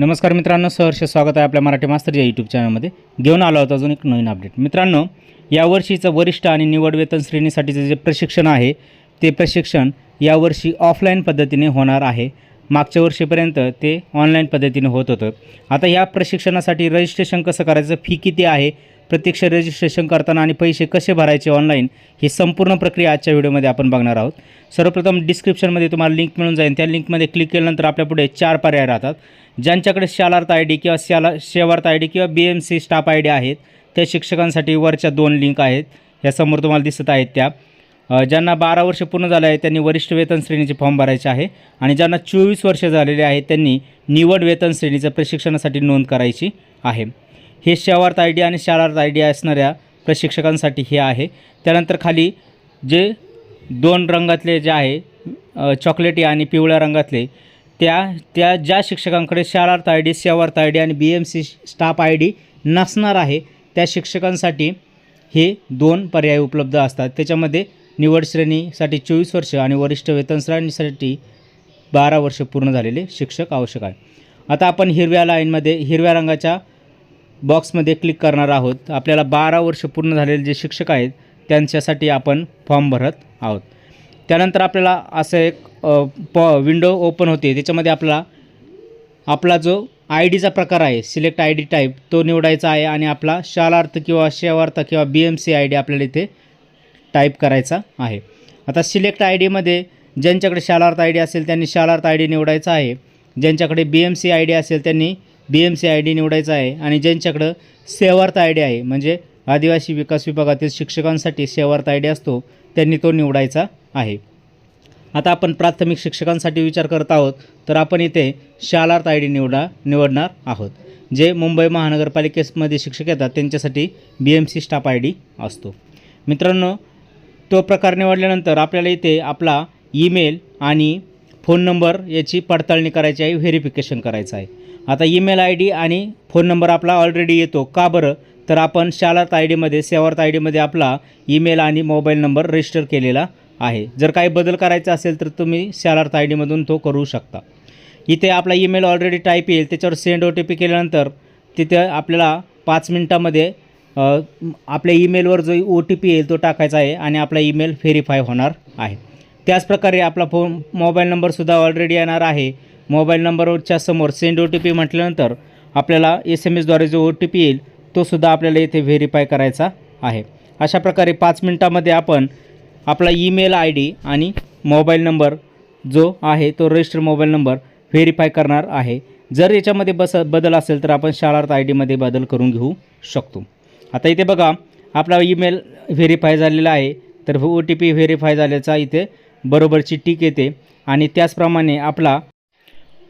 नमस्कार मित्रांनो सहर्ष स्वागत आहे आपल्या मराठी मास्तर या यूट्यूब चॅनलमध्ये घेऊन आलो होतो अजून एक नवीन अपडेट मित्रांनो यावर्षीचं वरिष्ठ आणि निवड वेतन श्रेणीसाठीचं जे प्रशिक्षण आहे ते प्रशिक्षण यावर्षी ऑफलाईन पद्धतीने होणार आहे. मागच्या वर्षीपर्यंत ते ऑनलाईन पद्धतीने होत होतं. आता या प्रशिक्षणासाठी रजिस्ट्रेशन कसं करायचं? फी किती आहे? प्रत्यक्ष रजिस्ट्रेशन करताना आणि पैसे कसे भरायचे ऑनलाईन ही संपूर्ण प्रक्रिया आजच्या व्हिडिओमध्ये आपण बघणार आहोत. सर्वप्रथम डिस्क्रिप्शनमध्ये तुम्हाला लिंक मिळून जाईल. त्या लिंकमध्ये क्लिक केल्यानंतर आपल्यापुढे चार पर्याय राहतात. ज्यांच्याकडे शालार्थ आय डी किंवा शाला शेवार्थ आय डी किंवा B M C staff I D आहेत त्या शिक्षकांसाठी वरच्या दोन लिंक आहेत. ह्या समोर तुम्हाला दिसत आहेत त्या. ज्यांना बारा वर्ष पूर्ण झाले आहे त्यांनी वरिष्ठ वेतन श्रेणीचे फॉर्म भरायचे आहे. आणि ज्यांना चोवीस वर्ष झालेले आहेत त्यांनी निवड वेतन श्रेणीचं प्रशिक्षणासाठी नोंद करायची आहे. हे शेवार्थ आय डी आणि शालार्थ आय डी असणाऱ्या प्रशिक्षकांसाठी हे आहे. त्यानंतर खाली जे दोन रंगातले जे आहे चॉकलेटी आणि पिवळ्या रंगातले त्या त्या ज्या शिक्षकांकडे Shalarth I D Sevaarth I D आणि B M C staff I D नसणार आहे त्या शिक्षकांसाठी हे दोन पर्याय उपलब्ध असतात. त्याच्यामध्ये निवड श्रेणीसाठी चोवीस वर्ष आणि वरिष्ठ वेतन श्रेणीसाठी बारा वर्ष पूर्ण झालेले शिक्षक आवश्यक आहे. आता आपण हिरव्या लाईनमध्ये हिरव्या रंगाच्या बॉक्समध्ये क्लिक करणार आहोत. आपल्याला बारा वर्ष पूर्ण झालेले जे शिक्षक आहेत त्यांच्यासाठी आपण फॉर्म भरत आहोत. त्यानंतर आपल्याला असं एक प विंडो ओपन होते. त्याच्यामध्ये आपला आपला जो आय डीचा प्रकार आहे सिलेक्ट आय डी टाईप तो निवडायचा आहे आणि आपला शालार्थ किंवा शेवार्थ किंवा B M C I D आपल्याला इथे टाईप करायचा आहे. आता सिलेक्ट आय डीमध्ये ज्यांच्याकडे शालार्थ आय डी असेल त्यांनी शालार्थ आय डी निवडायचा आहे. ज्यांच्याकडे B M C I D असेल त्यांनी B M C I D निवडायचा आहे आणि ज्यांच्याकडं सेवार्थ आय डी आहे म्हणजे आदिवासी विकास विभागातील शिक्षकांसाठी सेवार्थ आय डी असतो त्यांनी तो निवडायचा आहे. आता आपण प्राथमिक शिक्षकांसाठी विचार करत आहोत तर आपण इथे शालार्थ आय डी निवडा निवडणार आहोत जे मुंबई महानगरपालिकेमध्ये शिक्षक येतात त्यांच्यासाठी B M C staff I D असतो. मित्रांनो तो प्रकार निवडल्यानंतर आपल्याला इथे आपला ईमेल आणि फोन नंबर याची पडताळणी करायची आहे व्हेरिफिकेशन करायचं आहे. आता ईमेल आय डी आणि फोन नंबर आपला ऑलरेडी येतो. का बरं? तर आपण शालार्थ आय डीमध्ये सेवार्थ आय डीमध्ये आपला ईमेल आणि मोबाईल नंबर रजिस्टर केलेला आहे. जर काही बदल करायचा असेल तर तुम्ही शालार्थ आय डीमधून तो करू शकता. इथे आपला ईमेल ऑलरेडी टाईप येईल. त्याच्यावर सेंड ओ टी पी केल्यानंतर तिथे आपल्याला पाच मिनटामध्ये आपल्या ईमेलवर जो ओ टी पी येईल तो टाकायचा आहे आणि आपला ईमेल व्हेरीफाय होणार आहे. त्याचप्रकारे आपला फोन मोबाईल नंबरसुद्धा ऑलरेडी येणार आहे. मोबाईल नंबरच्या समोर सेंड ओ टी पी म्हटल्यानंतर आपल्याला एस एम एसद्वारे जो ओ टी पी येईल तोसुद्धा आपल्याला इथे व्हेरीफाय करायचा आहे. अशा प्रकारे पाच मिनटामध्ये आपण आपला ईमेल आय डी आणि मोबाईल नंबर जो आहे तो रजिस्टर मोबाईल नंबर व्हेरीफाय करणार आहे. जर याच्यामध्ये बस बदल असेल तर आपण शाळार्थ आय डीमध्ये बदल करून घेऊ शकतो. आता इथे बघा आपला ईमेल व्हेरीफाय झालेला आहे. तर ओ टी पी व्हेरीफाय झाल्याचा इथे बरोबरची टीक येते. आणि त्याचप्रमाणे आपला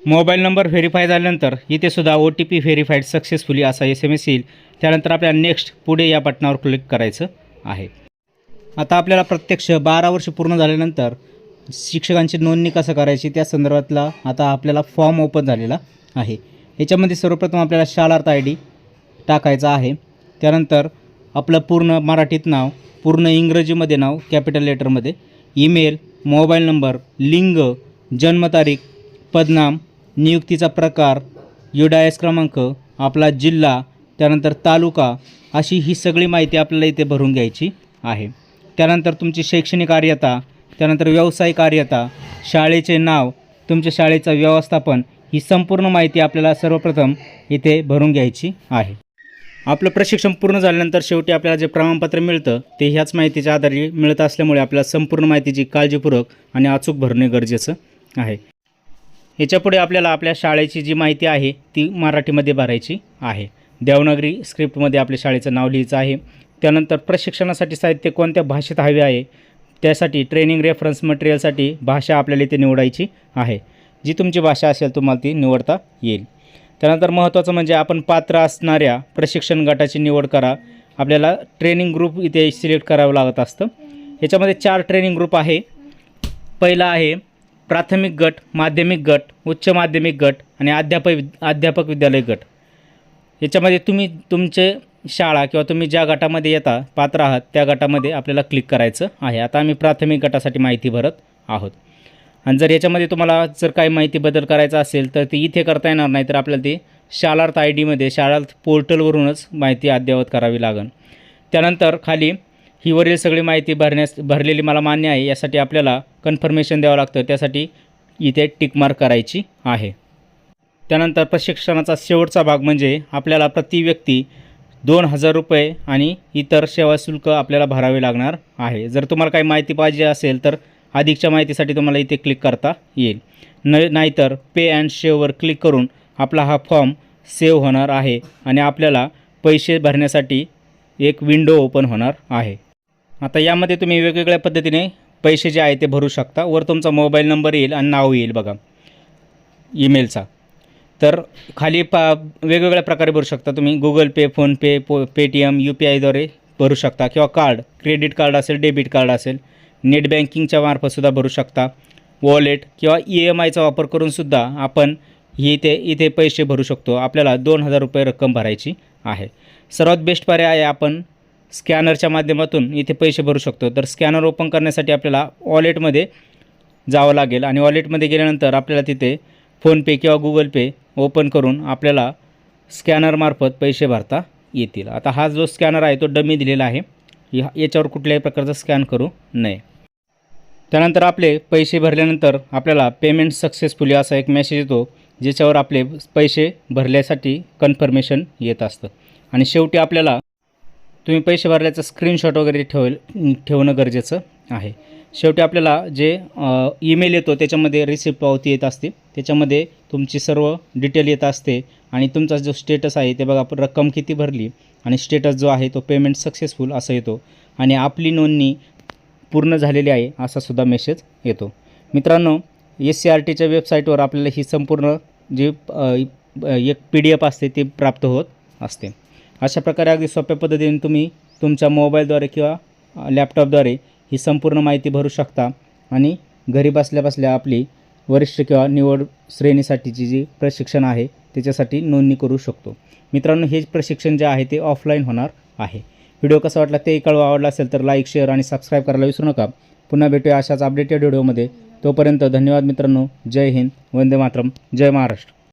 मोबाईल नंबर व्हेरीफाय झाल्यानंतर इथे सुद्धा O T P verified successfully असा एस एम एस येईल. त्यानंतर आपल्याला नेक्स्ट पुढे या बटनावर क्लिक करायचं आहे. आता आपल्याला प्रत्यक्ष बारा वर्ष पूर्ण झाल्यानंतर शिक्षकांची नोंदणी कसं करायची त्या संदर्भातला आता आपल्याला फॉर्म ओपन झालेला आहे. याच्यामध्ये सर्वप्रथम आपल्याला शालार्थ आय डी टाकायचा आहे. त्यानंतर आपलं पूर्ण मराठीत नाव पूर्ण इंग्रजीमध्ये नाव कॅपिटल लेटरमध्ये ईमेल मोबाईल नंबर लिंग जन्मतारीख पदनाम नियुक्तीचा प्रकार युडायस क्रमांक आपला जिल्हा त्यानंतर तालुका अशी ही सगळी माहिती आपल्याला इथे भरून घ्यायची आहे. त्यानंतर तुमची शैक्षणिक आर्यता त्यानंतर व्यावसायिक आर्यता शाळेचे नाव तुमच्या शाळेचं व्यवस्थापन ही संपूर्ण माहिती आपल्याला सर्वप्रथम इथे भरून घ्यायची आहे. आपलं प्रशिक्षण पूर्ण झाल्यानंतर शेवटी आपल्याला जे प्रमाणपत्र मिळतं ते ह्याच माहितीच्या आधारे मिळत असल्यामुळे आपल्याला संपूर्ण माहितीची काळजीपूर्वक आणि अचूक भरणे गरजेचं आहे. याच्यापुढे आपल्याला आपल्या शाळेची जी माहिती आहे ती मराठीमध्ये भरायची आहे. देवनागरी स्क्रिप्टमध्ये आपल्या शाळेचं नाव लिहायचं आहे. त्यानंतर प्रशिक्षणासाठी साहित्य कोणत्या भाषेत हवे आहे त्यासाठी ट्रेनिंग रेफरन्स मटेरियलसाठी भाषा आपल्याला इथे निवडायची आहे. जी तुमची भाषा असेल तुम्हाला ती निवडता येईल. त्यानंतर महत्त्वाचं म्हणजे आपण पात्र असणाऱ्या प्रशिक्षण गटाची निवड करा. आपल्याला ट्रेनिंग ग्रुप इथे सिलेक्ट करावं लागत असतं. याच्यामध्ये चार ट्रेनिंग ग्रुप आहे. पहिला आहे प्राथमिक गट माध्यमिक गट उच्च माध्यमिक गट आणि अध्यापक अध्यापक विद्यालय गट. याच्यामध्ये तुम्ही तुमचे शाळा किंवा तुम्ही ज्या गटामध्ये येता पात्र आहात त्या गटामध्ये आपल्याला क्लिक करायचं आहे. आता आम्ही प्राथमिक गटासाठी माहिती भरत आहोत. आणि जर याच्यामध्ये तुम्हाला जर काही माहिती बदल करायचा असेल तर ते इथे करता येणार नाही तर आपल्याला ते शालार्थ आय डीमध्ये शाळार्थ पोर्टलवरूनच माहिती अद्ययावत करावी लागेल. त्यानंतर खाली ही वरील सगळी माहिती भरण्यास भरलेली मला मान्य आहे यासाठी आपल्याला कन्फर्मेशन द्यावं लागतं. त्यासाठी इथे टिकमार्क करायची आहे. त्यानंतर प्रशिक्षणाचा शेवटचा भाग म्हणजे आपल्याला प्रति व्यक्ती दोन हजार रुपये आणि इतर सेवा शुल्क आपल्याला भरावे लागणार आहे. जर तुम्हाला काही माहिती पाहिजे असेल तर अधिकच्या माहितीसाठी तुम्हाला इथे क्लिक करता येईल. न नाहीतर पे अँड शेवर क्लिक करून आपला हा फॉर्म सेव्ह होणार आहे आणि आपल्याला पैसे भरण्यासाठी एक विंडो ओपन होणार आहे. आता यामध्ये तुम्ही वेगवेगळ्या पद्धतीने पैसे जे आहे ते भरू शकता. वर तुमचा मोबाईल नंबर येईल आणि नाव येईल बघा. ईमेलचा. तर खाली पा वेगवेगळ्या प्रकारे भरू शकता तुम्ही. गुगल पे फोनपे पो पेटीएम यू पी आयद्वारे भरू शकता. किंवा कार्ड क्रेडिट कार्ड असेल डेबिट कार्ड असेल नेट बँकिंगच्या मार्फतसुद्धा भरू शकता. वॉलेट किंवा ई एम आयचा वापर करूनसुद्धा आपण इथे इथे पैसे भरू शकतो. आपल्याला दोन हजार रुपये रक्कम भरायची आहे. सर्वात बेस्ट पर्याय आहे आपण स्कॅनरच्या माध्यमातून इथे पैसे भरू शकतो. तर स्कॅनर ओपन करण्यासाठी आपल्याला वॉलेटमध्ये जावं लागेल आणि वॉलेटमध्ये गेल्यानंतर आपल्याला तिथे फोनपे किंवा गुगल पे ओपन करून आपल्याला स्कॅनरमार्फत पैसे भरता येतील. आता हा जो स्कॅनर आहे तो डमी दिलेला आहे. या याच्यावर कुठल्याही प्रकारचा स्कॅन करू नये. त्यानंतर आपले पैसे भरल्यानंतर आपल्याला पेमेंट सक्सेसफुली असा एक मेसेज येतो ज्याच्यावर आपले पैसे भरल्यासाठी कन्फर्मेशन येत असतं. आणि शेवटी आपल्याला तुम्ही पैसे भरल्याचं स्क्रीनशॉट वगैरे ठेवेल ठेवणं गरजेचं आहे. शेवटी आपल्याला जे ईमेल येतो त्याच्यामध्ये रिसिप्ट पावती येत असते. त्याच्यामध्ये तुमची सर्व डिटेल येत असते आणि तुमचा जो स्टेटस आहे ते बघा आपण रक्कम किती भरली आणि स्टेटस जो आहे तो पेमेंट सक्सेसफुल असा येतो. आणि आपली नोंदणी पूर्ण झालेली आहे असा सुद्धा मेसेज येतो. मित्रांनो एस सी आर टीच्या वेबसाईटवर आपल्याला ही संपूर्ण जी एक पी डी एफ असते ती प्राप्त होत असते. अशा प्रकारे अगदी सोप्या पद्धतीने तुम्ही तुमच्या मोबाईलद्वारे किंवा लॅपटॉपद्वारे ही संपूर्ण माहिती भरू शकता. आणि घरी बसल्या बसल्या आपली वरिष्ठ किंवा निवड श्रेणीसाठीची जी प्रशिक्षण आहे त्याच्यासाठी नोंदणी करू शकतो. मित्रांनो हे प्रशिक्षण जे आहे ते ऑफलाईन होणार आहे. व्हिडिओ कसा वाटला ते कळवा. आवडला असेल तर लाईक शेअर आणि सबस्क्राईब करायला विसरू नका. पुन्हा भेटूया अशाच अपडेटेड व्हिडिओमध्ये. तोपर्यंत धन्यवाद मित्रांनो. जय हिंद. वंदे मातरम. जय महाराष्ट्र.